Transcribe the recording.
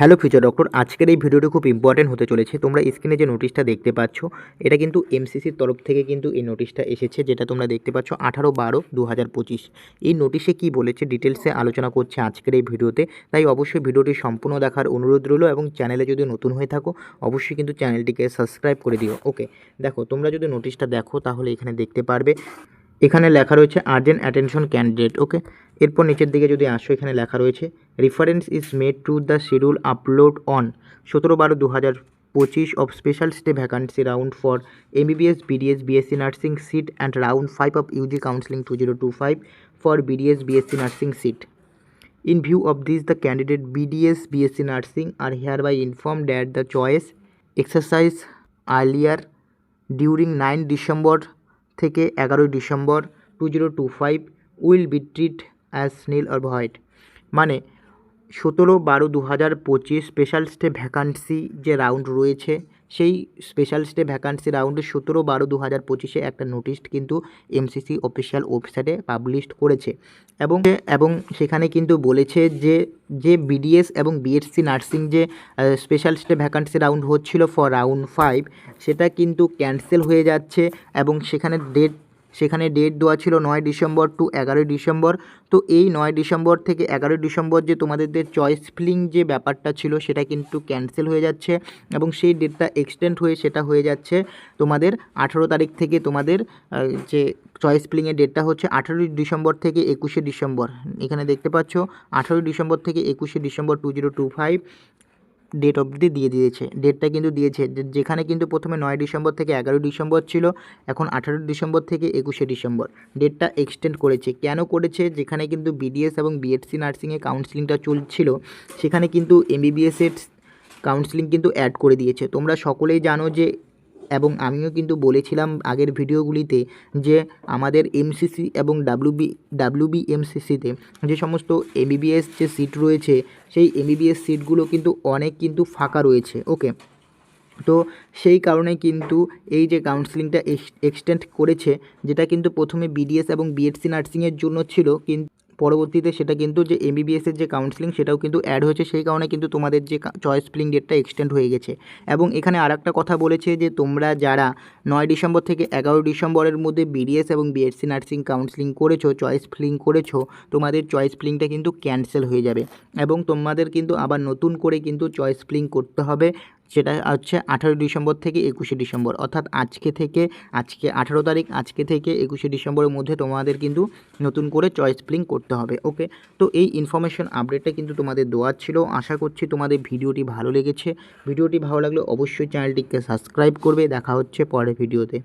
Hello feature doctor আজকের এই ভিডিওটি খুব ইম্পর্টেন্ট হতে চলেছে। তোমরা স্ক্রিনে যে নোটিশটা দেখতে পাচ্ছ, এটা কিন্তু এমসিসির তরফ থেকে কিন্তু এই নোটিশটা এসেছে, যেটা তোমরা দেখতে পাচ্ছ আঠারো বারো দু এই নোটিশে কী বলেছে ডিটেলসে আলোচনা করছে আজকের এই ভিডিওতে তাই অবশ্যই ভিডিওটি সম্পূর্ণ দেখার অনুরোধ রইল এবং চ্যানেলে যদি নতুন হয়ে থাকো, অবশ্যই কিন্তু চ্যানেলটিকে সাবস্ক্রাইব করে দিও। ওকে দেখো, তোমরা যদি নোটিশটা দেখো, তাহলে এখানে দেখতে পারবে এখানে লেখা রয়েছে আর্জেন্ট অ্যাটেনশন ক্যান্ডিডেট ওকে এরপর নিচের দিকে যদি আসো, এখানে লেখা রয়েছে reference is made to the schedule upload on সতেরো বারো দু হাজার পঁচিশ of special stray vacancy round for MBBS BDS BSc nursing seat and round five of UG counselling two zero two five for BDS BSc nursing seat in view view this the candidate BDS BSc nursing are are by inform that the choice exercise earlier during 9 December থেকে এগারোই December two zero two five will be treat as snell or white. মানে সতেরো বারো দু হাজার পঁচিশ special stay vacancy যে round রয়েছে সেই স্পেশাল স্টে ভ্যাকান্সি রাউন্ডে সতেরো বারো দু হাজার পঁচিশে একটা নোটিশ কিন্তু এমসিসি অফিসিয়াল ওয়েবসাইটে পাবলিশ করেছে। এবং এবং সেখানে কিন্তু বলেছে যে যে বিডিএস এবং বিএসসি নার্সিং যে স্পেশাল স্টে ভ্যাকান্সি রাউন্ড হচ্ছিল ফর রাউন্ড ফাইভ সেটা কিন্তু ক্যান্সেল হয়ে যাচ্ছে এবং সেখানে ডেট সেখানে ডেট দেওয়া ছিল নয় ডিসেম্বর টু এগারোই ডিসেম্বর। তো এই নয় ডিসেম্বর থেকে এগারোই ডিসেম্বর যে তোমাদের যে চয়েস ফিলিং যে ব্যাপারটা ছিল, সেটা কিন্তু ক্যান্সেল হয়ে যাচ্ছে এবং সেই ডেটটা এক্সটেন্ড হয়ে সেটা হয়ে যাচ্ছে তোমাদের আঠেরো তারিখ থেকে তোমাদের যে চয়েস ফিলিংয়ের ডেটটা হচ্ছে আঠেরোই ডিসেম্বর থেকে একুশে ডিসেম্বর। এখানে দেখতে পাচ্ছ আঠেরোই ডিসেম্বর থেকে একুশে December two zero two five date অবধি দিয়ে দিয়েছে। ডেটটা কিন্তু দিয়েছে। যেখানে কিন্তু প্রথমে নয় ডিসেম্বর থেকে এগারোই ডিসেম্বর ছিল, এখন আঠারো ডিসেম্বর থেকে একুশে ডিসেম্বর। ডেটটা এক্সটেন্ড করেছে। কেন করেছে? যেখানে কিন্তু বিডিএস এবং বিএডসি নার্সিংয়ে কাউন্সিলিংটা চলছিল, সেখানে কিন্তু এমবিবিএসের কাউন্সিলিং কিন্তু অ্যাড করে দিয়েছে। তোমরা সকলেই জানো যে এবং আমিও কিন্তু বলেছিলাম আগের ভিডিওগুলিতে যে আমাদের এমসিসি এবং ডাব্লিউবি ডাব্লিউবি এমসিসিতে যে সমস্ত এমবিবিএস যে সিট রয়েছে, সেই এমবিবিএস সিটগুলো কিন্তু অনেক কিন্তু ফাঁকা রয়েছে ওকে তো সেই কারণে কিন্তু এই যে কাউন্সিলিংটা এক্সটেন্ড করেছে, যেটা কিন্তু প্রথমে বিডিএস এবং বিএসসি নার্সিংয়ের জন্য ছিল, কিন্তু পরবর্তীতে সেটা কিন্তু যে এম এমবিবিএসের যে কাউন্সিলিং সেটাও কিন্তু অ্যাড হয়েছে, সেই কারণে কিন্তু তোমাদের যে চয়েস ফিলিং ডেটটা এক্সটেন্ড হয়ে গেছে। এবং এখানে আর একটা কথা বলেছে যে তোমরা যারা নয় ডিসেম্বর থেকে এগারো ডিসেম্বরের মধ্যে বিডিএস এবং বিএসসি নার্সিং কাউন্সিলিং করেছ চয়েস ফিলিং করেছ, তোমাদের চয়েস ফিলিংটা কিন্তু ক্যান্সেল হয়ে যাবে। এবং তোমাদের কিন্তু আবার নতুন করে কিন্তু চয়েস ফিলিং করতে হবে। সেটা হচ্ছে আঠারোই ডিসেম্বর থেকে একুশে ডিসেম্বর। অর্থাৎ আজকে থেকে, আজকে আঠারো তারিখ, আজকে থেকে একুশে ডিসেম্বরের মধ্যে তোমাদের কিন্তু নতুন করে চয়েস প্লিং করতে হবে, ওকে? তো এই ইনফরমেশন আপডেটটা কিন্তু তোমাদের দেওয়ার ছিল। আশা করছি তোমাদের ভিডিওটি ভালো লেগেছে। ভিডিওটি ভালো লাগলে অবশ্যই চ্যানেলটিকে সাবস্ক্রাইব করবে। দেখা হচ্ছে পরের ভিডিওতে।